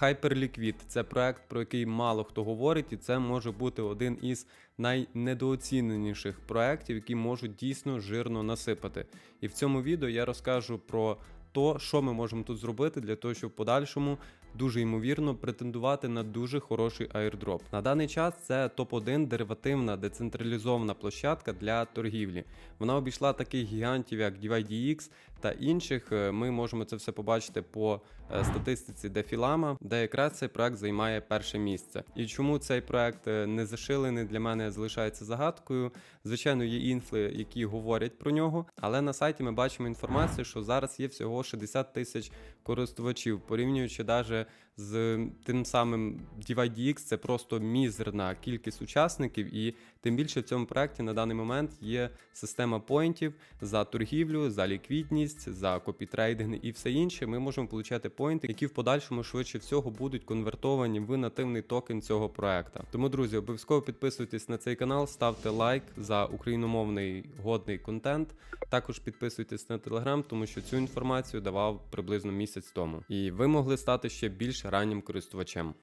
Hyperliquid – це проект, про який мало хто говорить, і це може бути один із найнедооціненіших проєктів, які можуть дійсно жирно насипати. І в цьому відео я розкажу про то, що ми можемо тут зробити для того, щоб в подальшому дуже ймовірно претендувати на дуже хороший airdrop. На даний час це топ-1 деривативна децентралізована площадка для торгівлі. Вона обійшла таких гігантів, як DYDX та інших. Е, Ми можемо це все побачити по е, статистиці Дефілама, де якраз цей проект займає перше місце. І чому цей проект е, не зашилений для мене залишається загадкою. Звичайно, є інфли, які говорять про нього, але на сайті ми бачимо інформацію, що зараз є всього 60 тисяч користувачів, порівнюючи навіть з тим самим DYDX, це просто мізерна кількість учасників, і тим більше в цьому проекті на даний момент є система поінтів за торгівлю, за ліквідність, за копітрейдинг і все інше. Ми можемо отримати поінти, які в подальшому швидше всього будуть конвертовані в нативний токен цього проекту. Тому, друзі, обов'язково підписуйтесь на цей канал, ставте лайк за україномовний годний контент. Також підписуйтесь на телеграм, тому що цю інформацію давав приблизно місяць тому. І ви могли стати ще більш раннім користувачем.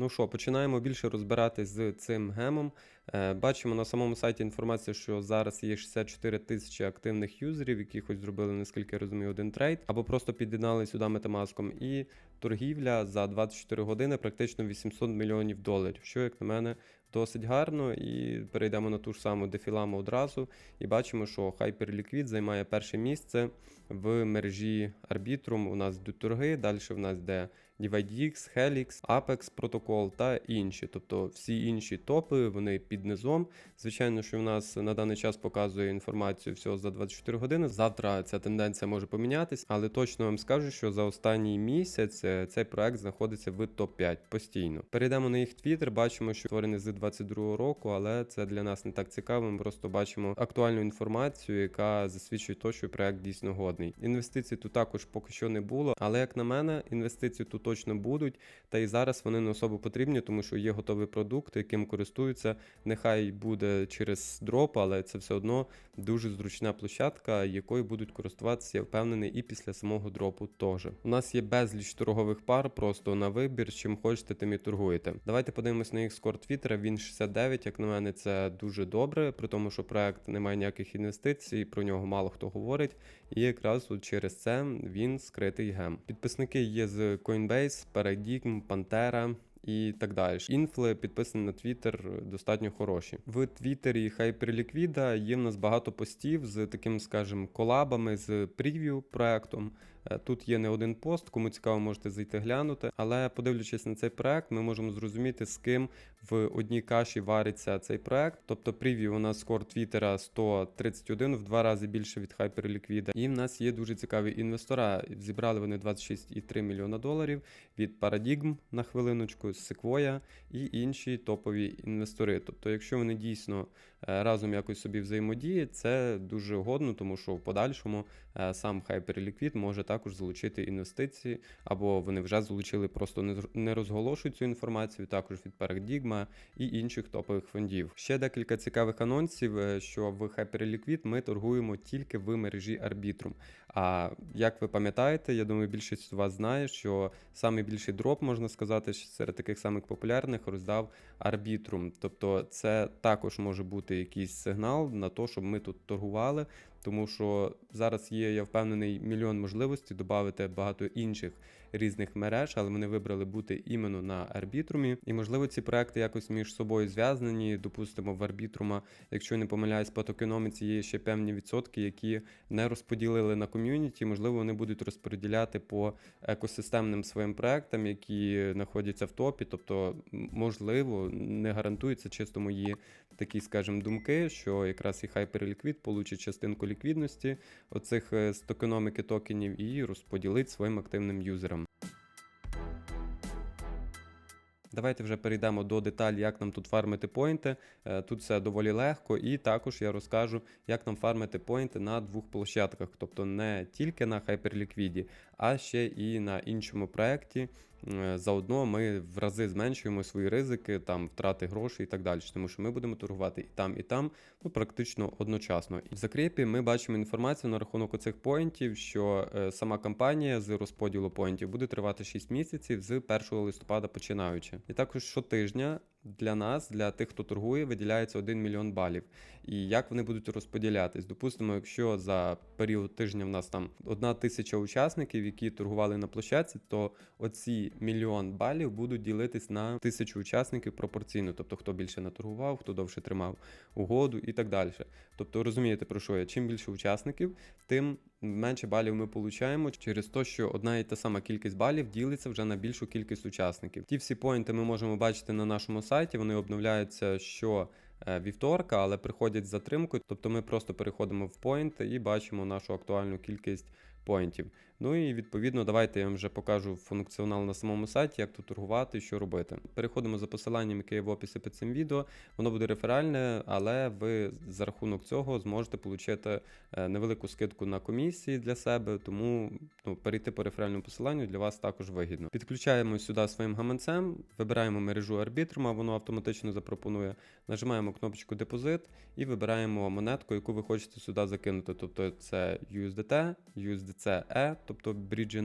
Ну що, починаємо більше розбиратись з цим гемом. Е, бачимо на самому сайті інформацію, що зараз є 64 тисячі активних юзерів, які хоч зробили, наскільки я розумію, один трейд, або просто під'єднали сюди метамаском. І торгівля за 24 години практично 800 мільйонів доларів, що, як на мене, досить гарно. І перейдемо на ту ж саму дефіламу одразу. І бачимо, що Hyperliquid займає перше місце в мережі Arbitrum. У нас йдуть торги, далі в нас йде DYDX, Helix, Apex протокол та інші. Тобто всі інші топи вони під низом. Звичайно, що в нас на даний час показує інформацію всього за 24 години. Завтра ця тенденція може помінятись, але точно вам скажу, що за останній місяць е, цей проект знаходиться в топ-5 постійно. Перейдемо на їх твіттер, бачимо, що створений з 22 року, але це для нас не так цікаво. Ми просто бачимо актуальну інформацію, яка засвідчує то, що проект дійсно годний. Інвестицій тут також поки що не було, але як на мене, інвестиції тут точно будуть. Та і зараз вони не особо потрібні, тому що є готовий продукт, яким користуються. Нехай буде через дроп, але це все одно дуже зручна площадка, якою будуть користуватися, я впевнений, і після самого дропу теж. У нас є безліч торгових пар, просто на вибір, чим хочете, тим і торгуєте. Давайте подивимось на їх скор Твіттера. Він 69, як на мене, це дуже добре, при тому, що проект не має ніяких інвестицій, про нього мало хто говорить. І якраз от через це він скритий гем. Підписники є з Coinbase, Paradigm, Pantera. І так далі. Інфли підписані на Твіттер достатньо хороші. В Твіттері Hyperliquid є в нас багато постів з таким, скажімо, колабами з прев'ю проектом. Е, Тут є не один пост, кому цікаво, можете зайти глянути. Але подивлячись на цей проект, ми можемо зрозуміти, з ким в одній каші вариться цей проект. Тобто прев'ю у нас скор Твіттера 131, в два рази більше від Hyperliquid. І в нас є дуже цікаві інвестора. Зібрали вони 26,3 мільйона доларів від Paradigm на хвилиночку, Sequoia і інші топові інвестори. Тобто, якщо вони дійсно разом якось собі взаємодії, це дуже годно, тому що в подальшому е, сам Hyperliquid може також залучити інвестиції, або вони вже залучили, просто не розголошують цю інформацію, також від Paradigma і інших топових фондів. Ще декілька цікавих анонсів, е, що в Hyperliquid ми торгуємо тільки в мережі Arbitrum. А як ви пам'ятаєте, я думаю, більшість з вас знає, що найбільший дроп, можна сказати, серед таких самих популярних роздав арбітрум. Тобто це також може бути якийсь сигнал на те, щоб ми тут торгували, тому що зараз є, я впевнений, мільйон можливостей додати багато інших різних мереж, але вони вибрали бути іменно на арбітрумі. І можливо ці проекти якось між собою зв'язані. Допустимо, в арбітрума, якщо не помиляюсь, по токеноміці є ще певні відсотки, які не розподілили на ком'юніті. Можливо, вони будуть розподіляти по екосистемним своїм проектам, які знаходяться в топі. Тобто, можливо, не гарантується чисто мої такі, скажімо, думки, що якраз і Hyperliquid получить частинку ліквідності оцих е, з токеноміки токенів і розподілить своїм активним юзерам. Давайте вже перейдемо до деталі, як нам тут фармити поінти. Е, Тут все доволі легко, і також я розкажу, як нам фармити поінти на двох площадках, тобто не тільки на Hyperliquid, а ще і на іншому проєкті, заодно ми в рази зменшуємо свої ризики, там втрати грошей і так далі. Тому що ми будемо торгувати і там, і там, ну практично одночасно. І в закріпі ми бачимо інформацію на рахунок оцих поінтів, що е, сама кампанія з розподілу поінтів буде тривати 6 місяців з 1 листопада починаючи. І також щотижня для нас, для тих, хто торгує, виділяється 1 мільйон балів. І як вони будуть розподілятись? Допустимо, якщо за період тижня в нас там одна тисяча учасників, які торгували на площадці, то оці мільйон балів будуть ділитись на тисячу учасників пропорційно. Тобто, хто більше наторгував, хто довше тримав угоду і так далі. Тобто, розумієте про що я? Чим більше учасників, тим менше балів ми получаємо через те, що одна і та сама кількість балів ділиться вже на більшу кількість учасників. Ті всі поінти ми можемо бачити на нашому сайті. Вони обновляються що е, вівторка, але приходять з затримкою. Тобто ми просто переходимо в поінт і бачимо нашу актуальну кількість поінтів. Ну і відповідно, давайте я вам вже покажу функціонал на самому сайті, як тут торгувати, що робити. Переходимо за посиланням, яке є в описі під цим відео. Воно буде реферальне, але ви за рахунок цього зможете отримати невелику скидку на комісії для себе, тому ну, перейти по реферальному посиланню для вас також вигідно. Підключаємо сюди своїм гаманцем, вибираємо мережу Arbitrum, воно автоматично запропонує. Нажимаємо кнопочку депозит і вибираємо монетку, яку ви хочете сюди закинути. Тобто це USDT, USDC-E, тобто Bridge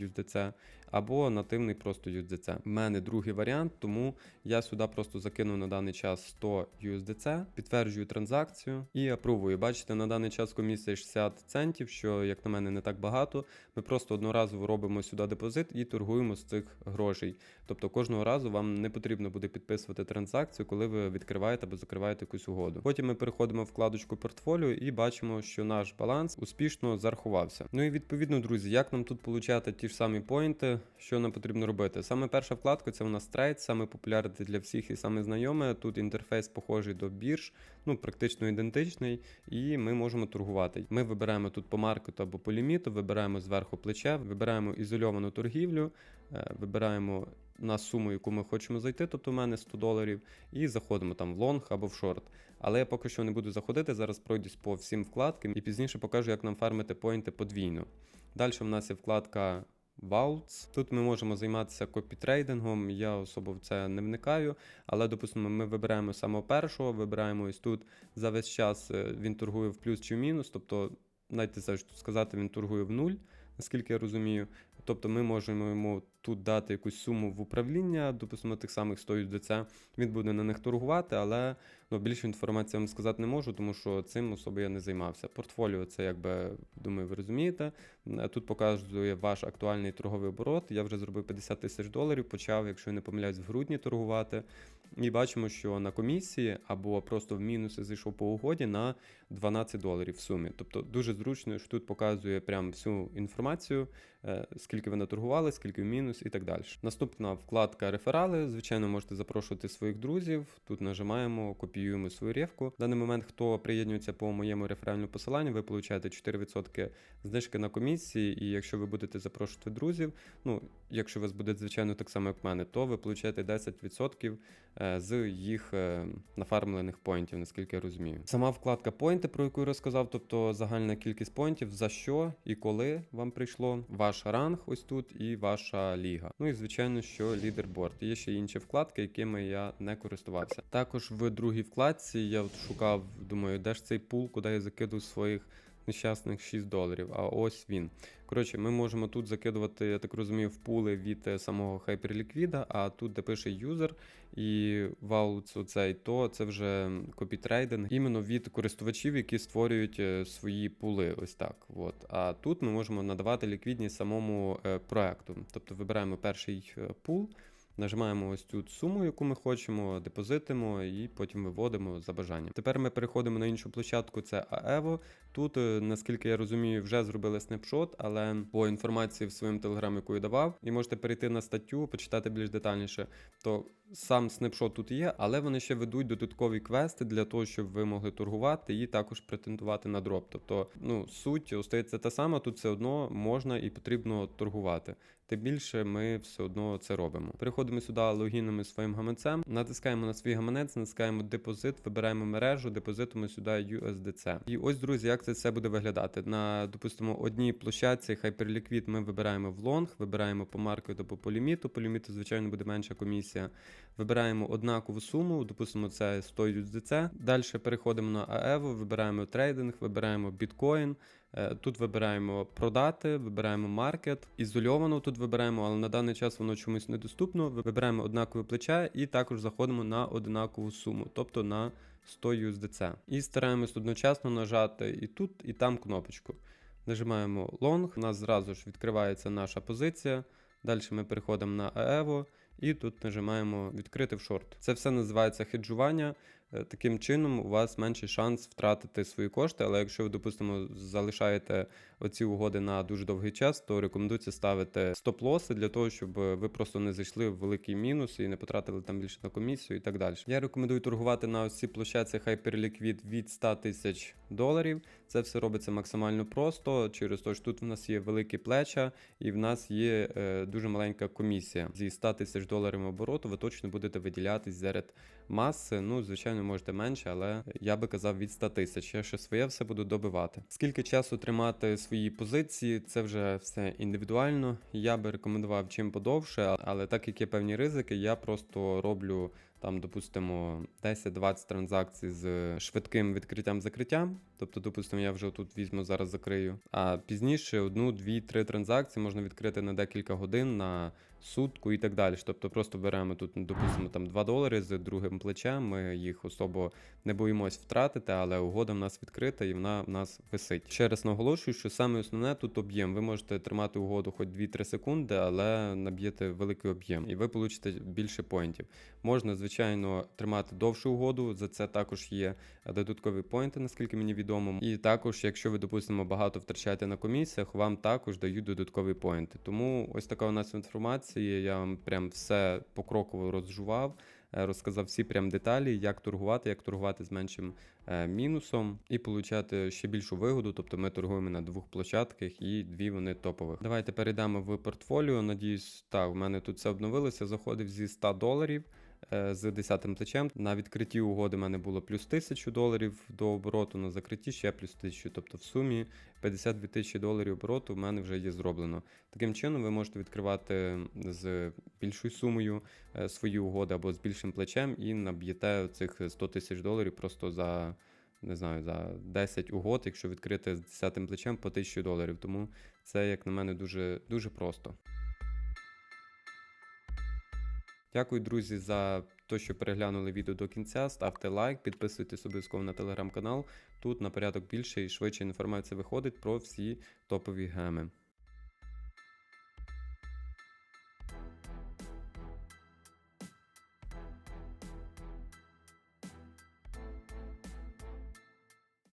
USDC, або нативний просто USDC. У мене другий варіант, тому я сюди просто закинув на даний час 100 USDC, підтверджую транзакцію і апрувую. Бачите, на даний час комісія 60 центів, що, як на мене, не так багато. Ми просто одноразово робимо сюди депозит і торгуємо з цих грошей. Тобто кожного разу вам не потрібно буде підписувати транзакцію, коли ви відкриваєте або закриваєте якусь угоду. Потім ми переходимо в вкладочку портфоліо і бачимо, що наш баланс успішно зарахувався. Ну і відповідно, друзі, як нам тут получати ті ж самі поінти, що нам потрібно робити? Саме перша вкладка це у нас трейд, саме популярний для всіх і саме знайоме. Тут інтерфейс похожий до бірж, ну практично ідентичний, і ми можемо торгувати. Ми вибираємо тут по маркету або по ліміту, вибираємо зверху плече, вибираємо ізольовану торгівлю, е, вибираємо на суму, яку ми хочемо зайти, тобто в мене 100 доларів, і заходимо там в лонг або в шорт. Але я поки що не буду заходити, зараз пройдусь по всім вкладкам і пізніше покажу, як нам фармити поінти подвійно. Далі в нас є вкладка Vaults. Тут ми можемо займатися копітрейдингом, я особо в це не вникаю, але, допустимо, ми вибираємо самого першого, вибираємо ось тут за весь час е, він торгує в плюс чи в мінус, тобто, навіть це сказати, він торгує в нуль, наскільки я розумію. Тобто ми можемо йому тут дати якусь суму в управління, допустимо, тих самих 100 USDC, він буде на них торгувати, але ну, більше інформації вам сказати не можу, тому що цим особо я не займався. Портфоліо це, якби, думаю, ви розумієте. Тут показує ваш актуальний торговий оборот. Я вже зробив 50 тисяч доларів, почав, якщо я не помиляюсь, в грудні торгувати. І бачимо, що на комісії або просто в мінуси зайшов по угоді на 12 доларів в сумі. Тобто дуже зручно, що тут показує прям всю інформацію, е, скільки ви наторгували, скільки в мінус і так далі. Наступна вкладка реферали. Звичайно, можете запрошувати своїх друзів. Тут нажимаємо, копіюємо свою ревку. В даний момент, хто приєднується по моєму реферальному посиланню, ви получаєте 4% знижки на комісії. І якщо ви будете запрошувати друзів, ну якщо у вас буде звичайно так само, як в мене, то ви получаєте 10% Е, з їх е, нафармлених поінтів, наскільки я розумію. Сама вкладка поінти, про яку я розказав, тобто загальна кількість поінтів, за що і коли вам прийшло, ваш ранг ось тут і ваша ліга. Ну і звичайно, що лідерборд. Є ще інші вкладки, якими я не користувався. Також в другій вкладці я от шукав, думаю, де ж цей пул, куди я закидую своїх нещасних 6 доларів. А ось він. Коротше, ми можемо тут закидувати, я так розумію, в пули від е, самого хайперліквіда, а тут, де пише юзер і ваулц оцей, то це вже копітрейдинг іменно від користувачів, які створюють е, свої пули. Ось так. От. А тут ми можемо надавати ліквідність самому е, проекту. Тобто вибираємо перший пул. Нажимаємо ось цю суму, яку ми хочемо, депозитимо і потім виводимо за бажанням. Тепер ми переходимо на іншу площадку, це AEVO. Тут, е, наскільки я розумію, вже зробили снапшот, але по інформації в своєму телеграмі, яку я давав, і можете перейти на статтю, почитати більш детальніше. То сам снапшот тут є, але вони ще ведуть додаткові квести для того, щоб ви могли торгувати і також претендувати на дроп. Тобто, ну, суть остається та сама, тут все одно можна і потрібно торгувати. Тим більше ми все одно це робимо. Переходимо сюди логінами своїм гаманцем, натискаємо на свій гаманець, натискаємо депозит, вибираємо мережу, депозитуємо сюди USDC. І ось, друзі, як це все буде виглядати. На, допустимо, одній площадці Hyperliquid ми вибираємо в лонг, вибираємо по маркету по ліміту. По ліміту, звичайно, буде менша комісія. Вибираємо однакову суму, допустимо, це 100 USDC. Далі переходимо на AEVO, вибираємо трейдинг, вибираємо біткоін. Е, Тут вибираємо продати, вибираємо маркет, ізольовано тут вибираємо, але на даний час воно чомусь недоступно. Вибираємо однакове плече і також заходимо на однакову суму, тобто на 100 USDC. І стараємось одночасно нажати і тут, і там кнопочку. Нажимаємо Long, у нас зразу ж відкривається наша позиція. Далі ми переходимо на AEVO і тут нажимаємо відкрити в шорт. Це все називається хеджування. Е, Таким чином, у вас менший шанс втратити свої кошти, але якщо ви, допустимо, залишаєте оці угоди на дуже довгий час, то рекомендується ставити стоп-лоси для того, щоб ви просто не зайшли в великий мінус і не потратили там більше на комісію і так далі. Я рекомендую торгувати на ось цій площадці Hyperliquid від 100 тисяч доларів. Це все робиться максимально просто через те, що тут в нас є великі плеча і в нас є е, дуже маленька комісія. Зі 100 тисяч доларів обороту ви точно будете виділятись серед маси. Ну, звичайно, можете менше, але я би казав від 100 тисяч. Я ще своє все буду добивати. Скільки часу тримати свої позиції, це вже все індивідуально. Я би рекомендував чим подовше, але так як є певні ризики, я просто роблю. Там, допустимо, 10-20 транзакцій з швидким відкриттям-закриттям. Тобто, допустимо, я вже тут візьму зараз закрию. А пізніше одну, дві, три транзакції можна відкрити на декілька годин, на сутку і так далі. Тобто просто беремо тут, допустимо, там 2 долари з другим плечем. Ми їх особо не боїмось втратити, але угода в нас відкрита і вона в нас висить. Ще раз наголошую, що саме основне тут об'єм. Ви можете тримати угоду хоч 2-3 секунди, але наб'єте великий об'єм, і ви получите більше поінтів. Можна, звичайно, тримати довшу угоду. За це також є додаткові поінти, наскільки мені відомо. І також, якщо ви, допустимо, багато втрачаєте на комісіях, вам також дають додаткові поінти. Тому ось така у нас інформація. Я вам прям все покроково розжував. е, Розказав всі прям деталі, як торгувати, як торгувати з меншим е, мінусом і получати ще більшу вигоду. Тобто ми торгуємо на двох площадках і дві вони топових. Давайте перейдемо в портфоліо. Надіюсь, так, в мене тут все обновилося. Заходив зі 100 доларів з 10 плечем. На відкритті угоди в мене було плюс 1000 доларів до обороту, на закритті ще плюс 1000. Тобто в сумі 52 тисячі доларів обороту в мене вже є зроблено. Таким чином, ви можете відкривати з більшою сумою е, свої угоди або з більшим плечем і наб'єте цих 100 тисяч доларів просто за. Не знаю, за 10 угод, якщо відкрити з 10 плечем по 1000 доларів. Тому це, як на мене, дуже, дуже просто. Дякую, друзі, за те, що переглянули відео до кінця. Ставте лайк, підписуйтесь обов'язково на телеграм-канал. Тут на порядок більше і швидше інформація виходить про всі топові геми.